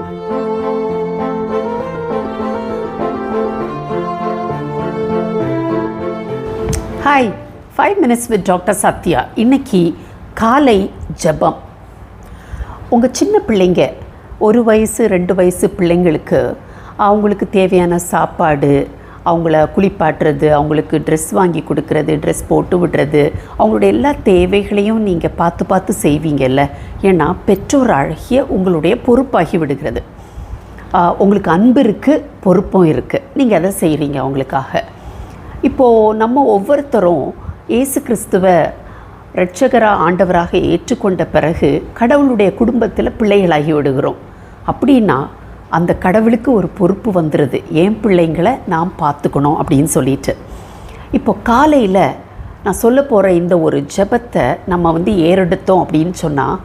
Hi five minutes with doctor Sathya இன்னைக்கு காலை ஜபம். உங்கள் சின்ன பிள்ளைங்க ஒரு வயசு ரெண்டு வயசு பிள்ளைங்களுக்கு அவங்களுக்கு தேவையான சாப்பாடு அவங்கள குளிப்பாட்டுறது அவங்களுக்கு ட்ரெஸ் வாங்கி கொடுக்கறது ட்ரெஸ் போட்டு விடுறது அவங்களுடைய எல்லா தேவைகளையும் நீங்கள் பார்த்து பார்த்து செய்வீங்கல்ல? ஏன்னா பெற்றோர் அழகிய உங்களுடைய பொறுப்பாகி விடுகிறது. உங்களுக்கு அன்பு இருக்குது பொறுப்பும் இருக்குது நீங்கள் அதை செய்கிறீங்க அவங்களுக்காக. இப்போது நம்ம ஒவ்வொருத்தரும் இயேசு கிறிஸ்துவ ரட்சகரா ஆண்டவராக ஏற்றுக்கொண்ட பிறகு கடவுளுடைய குடும்பத்தில் பிள்ளைகளாகி விடுகிறோம். அப்படின்னா அந்த கடவுளுக்கு ஒரு பொறுப்பு வந்துடுது என் பிள்ளைங்களை நாம் பார்த்துக்கணும் அப்படின்னு சொல்லிட்டு. இப்போ காலையில் நான் சொல்ல போகிற இந்த ஒரு ஜெபத்தை நம்ம வந்து ஏறெடுத்தோம் அப்படின்னு சொன்னால்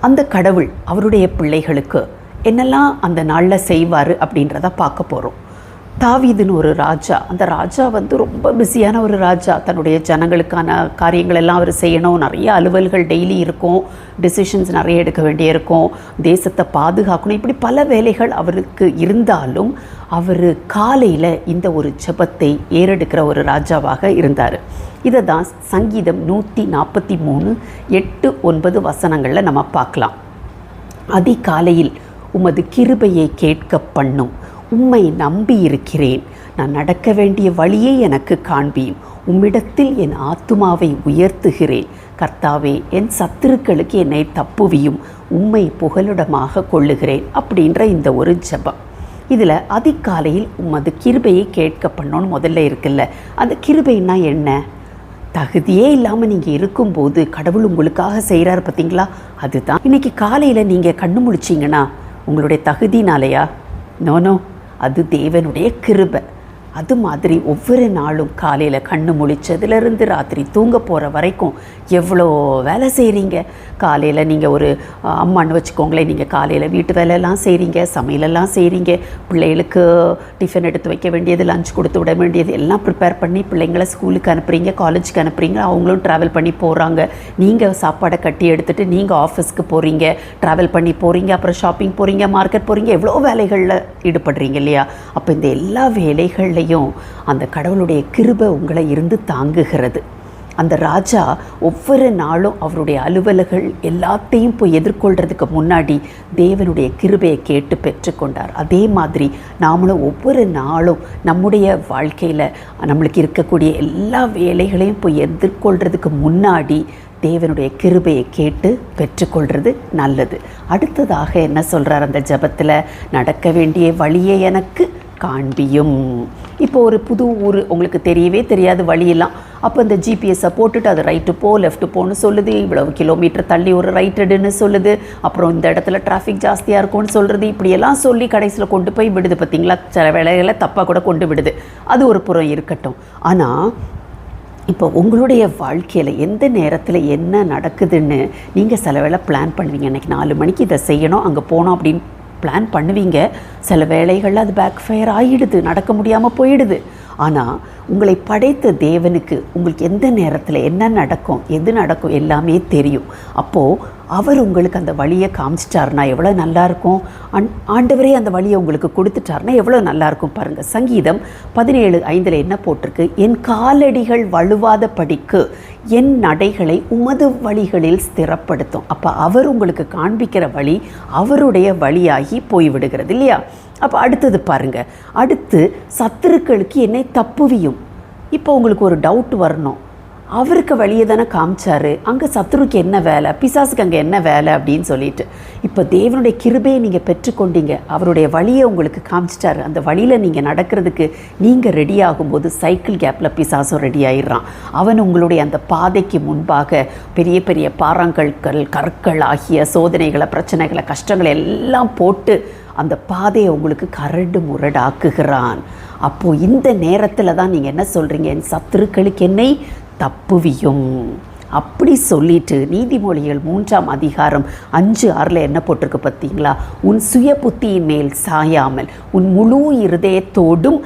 அந்த கடவுள் அவருடைய பிள்ளைகளுக்கு என்னெல்லாம் அந்த நாளில் செய்வார் அப்படின்றத பார்க்க போகிறோம் தாவீதுன்னு ஒரு ராஜா. அந்த ராஜா வந்து ரொம்ப பிஸியான ஒரு ராஜா. தன்னுடைய ஜனங்களுக்கான காரியங்கள் எல்லாம் அவர் செய்யணும். நிறைய அலுவல்கள் டெய்லி இருக்கும். டிசிஷன்ஸ் நிறைய எடுக்க வேண்டியிருக்கும். தேசத்தை பாதுகாக்கணும். இப்படி பல வேலைகள் அவருக்கு இருந்தாலும் அவர் காலையில் இந்த ஒரு ஜெபத்தை ஏறெடுக்கிற ஒரு ராஜாவாக இருந்தார். இதை தான் சங்கீதம் நூற்றி நாற்பத்தி மூணு எட்டு ஒன்பது வசனங்களில் நம்ம பார்க்கலாம். அதிகாலையில் உமது கிருபையை கேட்க பண்ணும். உம்மை நம்பி இருக்கிறேன் நான் நடக்க வேண்டிய வழியை எனக்கு காண்பியும் உம்மிடத்தில் என் ஆத்துமாவை உயர்த்துகிறேன். கர்த்தாவே என் சத்துருக்களுக்கு என்னை தப்புவியும். உம்மை புகலிடமாக கொள்ளுகிறேன் அப்படின்ற இந்த ஒரு ஜெபம். இதில் அதிகாலையில் உமது கிருபையை கேட்க பண்ணோன்னு முதல்ல இருக்குல்ல. அந்த கிருபைன்னா என்ன? தகுதியே இல்லாமல் நீங்கள் இருக்கும்போது கடவுள் உங்களுக்காக செய்கிறாரு பார்த்தீங்களா அதுதான். இன்னைக்கு காலையில் நீங்கள் கண்ணு முழிச்சிங்கன்னா உங்களுடைய தகுதினாலையா? நோனோ அது தேவனுடைய கிருபை. அது மாதிரி ஒவ்வொரு நாளும் காலையில் கண்ணு முழிச்சதுலேருந்து ராத்திரி தூங்க போகிற வரைக்கும் எவ்வளோ வேலை செய்கிறீங்க காலையில் நீங்கள் ஒரு அம்மான்னு வச்சுக்கோங்களேன் நீங்கள் காலையில் வீட்டு வேலையெல்லாம் செய்கிறீங்க சமையலெல்லாம் செய்கிறீங்க பிள்ளைகளுக்கு டிஃபன் எடுத்து வைக்க வேண்டியது லஞ்ச் கொடுத்து விட வேண்டியது எல்லாம் ப்ரிப்பேர் பண்ணி பிள்ளைங்களை ஸ்கூலுக்கு அனுப்புறீங்க காலேஜுக்கு அனுப்புகிறீங்க அவங்களும் ட்ராவல் பண்ணி போகிறாங்க நீங்கள் சாப்பாடை கட்டி எடுத்துகிட்டு நீங்கள் ஆஃபீஸ்க்கு போகிறீங்க ட்ராவல் பண்ணி போகிறீங்க அப்புறம் ஷாப்பிங் போகிறீங்க மார்க்கெட் போகிறீங்க எவ்வளோ வேலைகளில் ஈடுபடுறீங்க இல்லையா? அப்போ இந்த எல்லா வேலைகள்லையும் அந்த கடவுளுடைய கிருபை உங்களை இருந்து தாங்குகிறது. அந்த ராஜா ஒவ்வொரு நாளும் அவருடைய அலுவலர்கள் எல்லாத்தையும் போய் எதிர்கொள்கிறதுக்கு முன்னாடி தேவனுடைய கிருபையை கேட்டு பெற்றுக்கொண்டார். அதே மாதிரி நாமளும் ஒவ்வொரு நாளும் நம்முடைய வாழ்க்கையில் நம்மளுக்கு இருக்கக்கூடிய எல்லா வேலைகளையும் போய் எதிர்கொள்கிறதுக்கு முன்னாடி தேவனுடைய கிருபையை கேட்டு பெற்றுக்கொள்கிறது நல்லது. அடுத்ததாக என்ன சொல்கிறார் அந்த ஜெபத்தில்? நடக்க வேண்டிய வழியை எனக்கு காண்பியும். இப்போ ஒரு புது ஊர் உங்களுக்கு தெரியவே தெரியாது வழியெல்லாம் அப்போ இந்த ஜிபிஎஸ்ஸை போட்டுட்டு அது ரைட்டு போ லெஃப்ட்டு போன்னு சொல்லுது. இவ்வளவு கிலோமீட்டர் தள்ளி ஒரு ரைட் எடுன்னு சொல்லுது. அப்புறம் இந்த இடத்துல டிராஃபிக் ஜாஸ்தியாக இருக்கும்னு சொல்கிறது இப்படியெல்லாம் சொல்லி கடைசியில் கொண்டு போய் விடுது பார்த்தீங்களா சில வேலைகளை தப்பாக கூட கொண்டு விடுது. அது ஒரு புறம் இருக்கட்டும். ஆனால் இப்போ உங்களுடைய வாழ்க்கையில் எந்த நேரத்தில் என்ன நடக்குதுன்னு நீங்கள் சில வேளை பிளான் பண்ணுவீங்க இன்னைக்கு நாலு மணிக்கு இதை செய்யணும் அங்கே போனோம் அப்படின்னு பிளான் பண்ணுவீங்க. சில வேளைகளில் அது பேக் ஃபயர் ஆகிடுது நடக்க முடியாமல் போயிடுது. ஆனால் உங்களை படைத்த தேவனுக்கு உங்களுக்கு எந்த நேரத்தில் என்ன நடக்கும் எது நடக்கும் எல்லாமே தெரியும். அப்போது அவர் உங்களுக்கு அந்த வழியை காமிச்சிட்டாருனா எவ்வளோ நல்லாயிருக்கும்? அன் ஆண்டவரே அந்த வழியை உங்களுக்கு கொடுத்துட்டாருனா எவ்வளோ நல்லாயிருக்கும் பாருங்கள் சங்கீதம் பதினேழு ஐந்தில் என்ன போட்டிருக்கு? என் காலடிகள் வலுவாத படிக்கு என் நடைகளை உமது வழிகளில் ஸ்திரப்படுத்தும். அப்போ அவர் உங்களுக்கு காண்பிக்கிற வழி அவருடைய வழியாகி போய்விடுகிறது இல்லையா? அப்போ அடுத்தது பாருங்கள் அடுத்து சத்துருக்களுக்கு என்னை தப்புவியும். இப்போ உங்களுக்கு ஒரு டவுட் வரணும். அவருக்கு வழியை தானே காமிச்சாரு. அங்கே சத்துருக்கு என்ன வேலை? பிசாசுக்கு அங்கே என்ன வேலை அப்படின்னு சொல்லிட்டு. இப்போ தேவனுடைய கிருபையை நீங்கள் பெற்றுக்கொண்டீங்க. அவருடைய வழியை உங்களுக்கு காமிச்சிட்டாரு. அந்த வழியில் நீங்கள் நடக்கிறதுக்கு நீங்கள் ரெடி ஆகும்போது சைக்கிள் கேப்பில் பிசாசும் ரெடி ஆயிடுறான். அவன் உங்களுடைய அந்த பாதைக்கு முன்பாக பெரிய பெரிய பாறாங்கற்கள் கற்கள் ஆகிய சோதனைகளை பிரச்சனைகளை கஷ்டங்களை எல்லாம் போட்டு அந்த பாதையை உங்களுக்கு கரடு முரடாக்குகிறான். அப்போது இந்த நேரத்தில் தான் நீங்கள் என்ன சொல்கிறீங்க என் சத்துருக்களுக்கு என்னை தப்புவியும். அப்படி சொல்லிட்டு நீதிமொழிகள் மூன்றாம் அதிகாரம் அஞ்சு ஆறில் என்ன போட்டிருக்கு பார்த்தீங்களா? உன் சுய புத்தியின் மேல் சாயாமல் உன் முழு இருதயத்தோடும்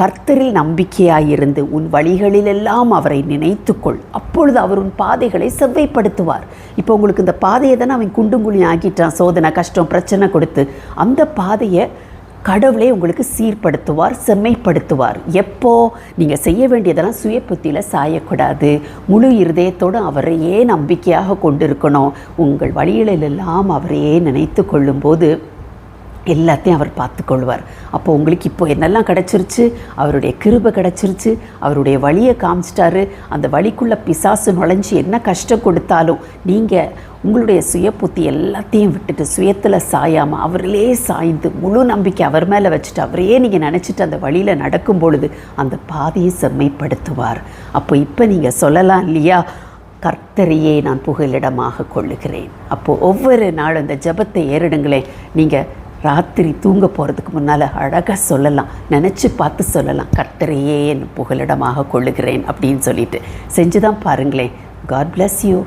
கர்த்தரில் நம்பிக்கையாயிருந்து உன் வழிகளிலெல்லாம் அவரை நினைத்துக்கொள். அப்பொழுது அவர் உன் பாதைகளை செவ்வைப்படுத்துவார். இப்போ உங்களுக்கு இந்த பாதையை தானே அவன் குண்டுங்குழி ஆக்கிட்டான். சோதனை கஷ்டம் பிரச்சனை கொடுத்து அந்த பாதையை கடவுளே உங்களுக்கு சீர்படுத்துவார் செம்மைப்படுத்துவார். எப்போ நீங்கள் செய்ய வேண்டியதெல்லாம் சுய புத்தியில் சாயக்கூடாது. முழு இருதயத்தோடு அவரையே நம்பிக்கையாக கொண்டிருக்கணும். உங்கள் வழிகளிலெல்லாம் அவரையே நினைத்து கொள்ளும்போது எல்லாத்தையும் அவர் பார்த்துக்கொள்வார். அப்போ உங்களுக்கு இப்போ என்னெல்லாம் கிடச்சிருச்சு? அவருடைய கிருபை கிடச்சிருச்சு. அவருடைய வழியை காமிச்சிட்டாரு. அந்த வழிக்குள்ளே பிசாசு நுழைஞ்சு என்ன கஷ்டம் கொடுத்தாலும் நீங்கள் உங்களுடைய சுய புத்தி எல்லாத்தையும் விட்டுட்டு சுயத்தில் சாயாமல் அவரிலே சாய்ந்து முழு நம்பிக்கை அவர் மேலே வச்சுட்டு அவரையே நீங்கள் நினச்சிட்டு அந்த வழியில் நடக்கும் பொழுது அந்த பாதையை செம்மைப்படுத்துவார். அப்போ இப்போ நீங்கள் சொல்லலாம் இல்லையா? கர்த்தரையே நான் புகலிடமாக கொள்ளுகிறேன். அப்போது ஒவ்வொரு நாளும் இந்த ஜெபத்தை ஏறிடுங்களேன். நீங்கள் ராத்திரி தூங்க போகிறதுக்கு முன்னால் அழகாக சொல்லலாம். நினச்சி பார்த்து சொல்லலாம். கர்த்தரையே என் புகலிடமாக கொள்ளுகிறேன் அப்படின்னு சொல்லிட்டு. செஞ்சு தான் பாருங்களேன். God bless you